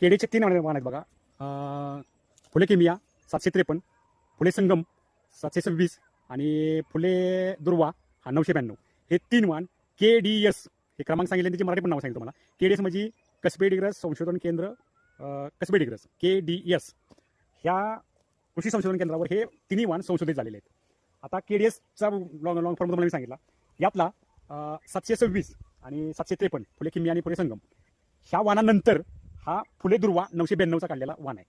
केळीचे तीन वाण वाण आहेत बघा. अं, फुले किमिया सातशे त्रेपन्न फुले संगम सातशे सव्वीस आणि फुले दुर्वा हा नऊशे ब्याण्णव. हे तीन वाण के डी एस हे क्रमांक सांगितले आणि त्याची मराठी पण नाव सांगितलं तुम्हाला. के डी एस म्हणजे कसबे डिग्रस संशोधन केंद्र अं, Kasbe Digras K D S ह्या कृषी संशोधन केंद्रावर हे तिन्ही वाण संशोधित झालेले आहेत. आता के डी एसचा लॉंग लॉंग फॉर्म तुम्हाला मी सांगितला. यातला सातशे सव्वीस आणि सातशे त्रेपन्न फुले किमी आणि फुले संगम. ह्या वाहनानंतर हा फुले दुर्वा नऊशे ब्याण्णवचा काढलेला वाण आहे.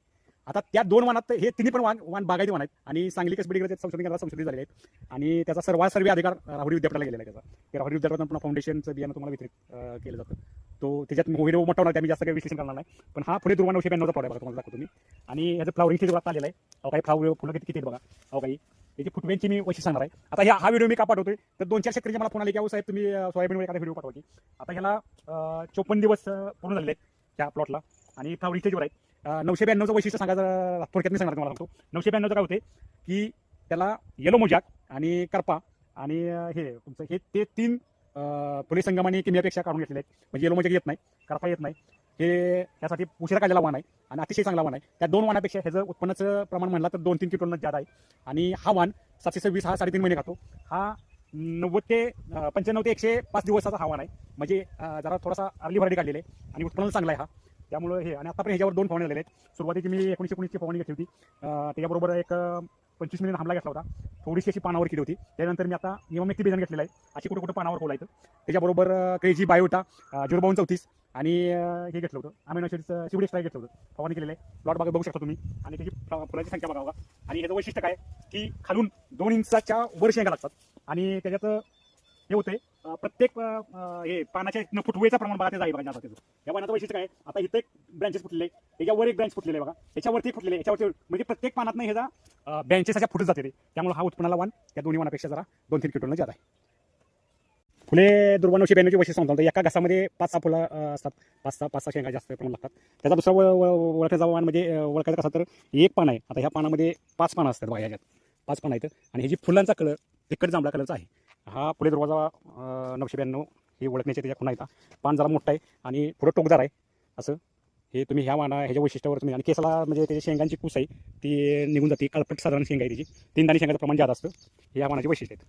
आता त्या दोन वाणात हे तिन्ही पण वाण वाण बागायती वाण आहेत. आणि सांगली कसबडीकडे संशोधन केंद्रात संशोधित झाले आहेत. आणि त्याचा सर्वात सर्व अधिकार राहुरी विद्यापीठाला गेलेला आहे त्याचा. ते राहुरी विद्यापीठातून पुन्हा फाउंडेशनचं बियाणं तुम्हाला वितरित केलं जातं. तो त्याच्यात मोहिरे मोठा होणार त्या मी जास्त काही विश्लेषण करणार नाही. पण हा पुढे दुर्वा नऊशे ब्याण्णवचा प्लॉट बघा तुम्हाला दाखवतो मी. आणि ह्याचं फ्लावरिंग स्टेजवर आता आलेलं आहे. अहो काही फ्लावर फुलं किती किती बघा. अहो काही याची फुटव्यांची मी वैशिष्ट्य सांगणार आहे. आता ह्या हा व्हिडिओ मी का पाठवतोय? तर दोन चार शेतकरी मला फोन आले की साहेब तुम्ही सोयाबीनवर एखादा व्हिडिओ पाठवायची आता ह्याला चोपन्न दिवस पूर्ण झाले आहेत. त्या प्लॉटला आणि फ्लावरिंग स्टेजवर आहेत नऊशे ब्याण्णवचं वैशिष्ट्य सांगायचं थोडक्यात मी सांगणार तुम्हाला सांगतो. नऊशे ब्याण्णवचं काय होते की त्याला येलो मोजाक आणि करपा आणि हे तुमचं हे ते तीन पोलीस संगमाने संगम किमियापेक्षा काढून घेतलेले आहेत. म्हणजे येलो मोजाक येत नाही करपा येत नाही. हे त्यासाठी उशिरा काढलेला वाण आहे आणि अतिशय चांगला वाण आहे. त्या दोन वाणापेक्षा ह्याचं उत्पन्नाचं प्रमाण म्हणलं तर दोन तीन किलोनं जादा आहे. आणि हा वाण सातशे सव्वीस हा साडेतीन महिने खातो. हा नव्वद ते पंच्याण्णव ते एकशे पाच दिवसाचा हा आहे. म्हणजे जरा थोडासा अर्ली व्हरायटी काढलेला आहे आणि उत्पन्न चांगला आहे हा. त्यामुळं हे आणि आतापर्यंत ह्याच्यावर दोन फवारणी झालेले आहेत. सुरुवातीची मी एकोणीशे एकोणीसची फवारणी घेतली होती. त्याच्याबरोबर एक पंचवीस मिनिट हमला घेतला होता. थोडीशी अशी पानावर केली होती. त्यानंतर मी आता नियमित बेजन घेतलेला आहे. अशी कुठं कुठं पानावर खोलायचं त्याच्याबरोबर अं, क्रेजी बायोटा झिरो बावन्न चौतीस आणि हे घेतलं होतं. आम्ही ॲसिडचं सिवडी स्ट्राय घेतलं होतं. फवारणी केलेलं आहे. प्लॉट बघा बघू शकता तुम्ही. आणि त्याची फुलाची संख्या बघा आणि ह्याचं वैशिष्ट्य काय की खालून दोन इंचाच्या वर शेंगा लागतात. आणि त्याच्यात हे होते प्रत्येक हे पानाच्या इथनं फुटवेचं प्रमाण बघा ते जाईल बघा त्याचं या पानाचं वैशिष्ट्य काय आता इथे एक ब्रँचेस फुटलेले आहे, त्याच्यावर एक ब्रँच फुटलेले बघा. त्याच्यावरती फुटलेले याच्यावरती म्हणजे प्रत्येक पानात ह्याचा ब्रँचेस अशा फुटत जाते ते. त्यामुळे हा उत्पन्नाला वाण त्या दोन्ही वाणापेक्षा जरा दोन तीन किलोनं जात आहे. फुले दुर्वानवशे ब्याण्णवची वैशिष्ट्य सांगतो एका घासामध्ये पाच सहा फुलं असतात. पाच सहा पाच सहा शेंगा जास्त प्रमाण लागतात. त्याचा दुसरा व- ओळखायचा वाण म्हणजे ओळखायचा कसा तर एक पान आहे. आता ह्या पानामध्ये पाच पानं असतात बघा ह्याच्यात. पाच पानं आहेत. आणि ह्याची फुलांचा कलर तिखट जांभळा कलरचा आहे. हा फुले दरवाजा नऊशे ब्याण्णव हे ओळखण्याचे त्याच्या खुणा येतात पान जरा मोठा आहे आणि पुढं टोकदार आहे. असं. हे तुम्ही ह्या माना ह्याच्या वैशिष्ट्यावर तुम्ही आणि केसाला म्हणजे त्याच्या शेंगांची कूस आहे ती निघून जाते. काळपट साधारण शेंगा आहे त्याची. तीन दाणी शेंगाचं प्रमाण जास्त असतं. हे या वाणाची वैशिष्ट्य आहेत.